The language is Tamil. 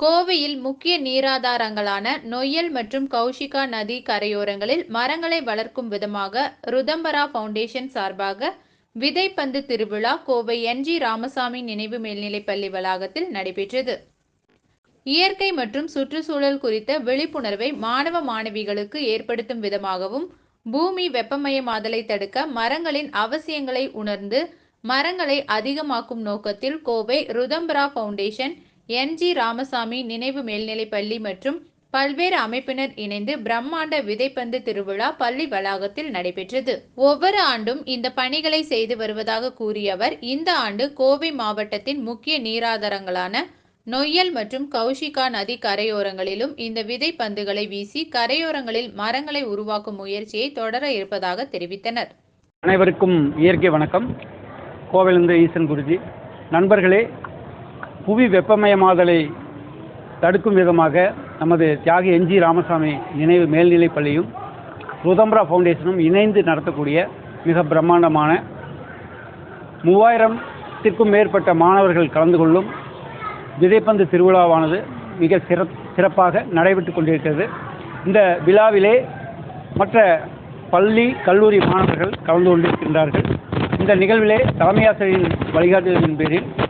கோவையில் முக்கிய நீராதாரங்களான நொய்யல் மற்றும் கௌஷிகா நதி கரையோரங்களில் மரங்களை வளர்க்கும் விதமாக ருதம்பரா ஃபவுண்டேஷன் சார்பாக விதைப்பந்து திருவிழா கோவை என்ஜி ராமசாமி நினைவு மேல்நிலைப்பள்ளி வளாகத்தில் நடைபெற்றது. இயற்கை மற்றும் சுற்றுச்சூழல் குறித்த விழிப்புணர்வை மாணவ மாணவிகளுக்கு ஏற்படுத்தும் விதமாகவும் பூமி வெப்பமயமாதலை தடுக்க மரங்களின் அவசியங்களை உணர்ந்து மரங்களை அதிகமாக்கும் நோக்கத்தில் கோவை ருதம்பரா ஃபவுண்டேஷன் என்ஜி ராமசாமி நினைவு மேல்நிலைப்பள்ளி மற்றும் பல்வேறு அமைப்பினர் இணைந்து பிரம்மாண்ட விதைப்பந்து திருவிழா பள்ளி வளாகத்தில் நடைபெற்றது. ஒவ்வொரு ஆண்டும் இந்த பணிகளை செய்து வருவதாக கூறிய அவர் இந்த ஆண்டு கோவை மாவட்டத்தின் முக்கிய நீராதாரங்களான நொய்யல் மற்றும் கௌஷிகா நதி கரையோரங்களிலும் இந்த விதை பந்துகளை வீசி கரையோரங்களில் மரங்களை உருவாக்கும் முயற்சியை தொடர இருப்பதாக தெரிவித்தனர். அனைவருக்கும் இயற்கை வணக்கம். கோவிலிருந்து ஈசன் குருஜி. நண்பர்களே புவி வெப்பமயமாதலை தடுக்கும் விதமாக நமது தியாகி என்ஜி ராமசாமி நினைவு மேல்நிலைப் பள்ளியும் ருதம்பரா ஃபவுண்டேஷனும் இணைந்து நடத்தக்கூடிய மிக பிரம்மாண்டமான மூவாயிரத்திற்கும் மேற்பட்ட மாணவர்கள் கலந்து கொள்ளும் விதைப்பந்து திருவிழாவானது மிக சிற சிறப்பாக நடைபெற்று கொண்டிருக்கிறது. இந்த விழாவிலே மற்ற பள்ளி கல்லூரி மாணவர்கள் கலந்து கொண்டிருக்கின்றார்கள். இந்த நிகழ்விலே தலைமையாசிரியரின் வழிகாட்டுதலின் பேரில்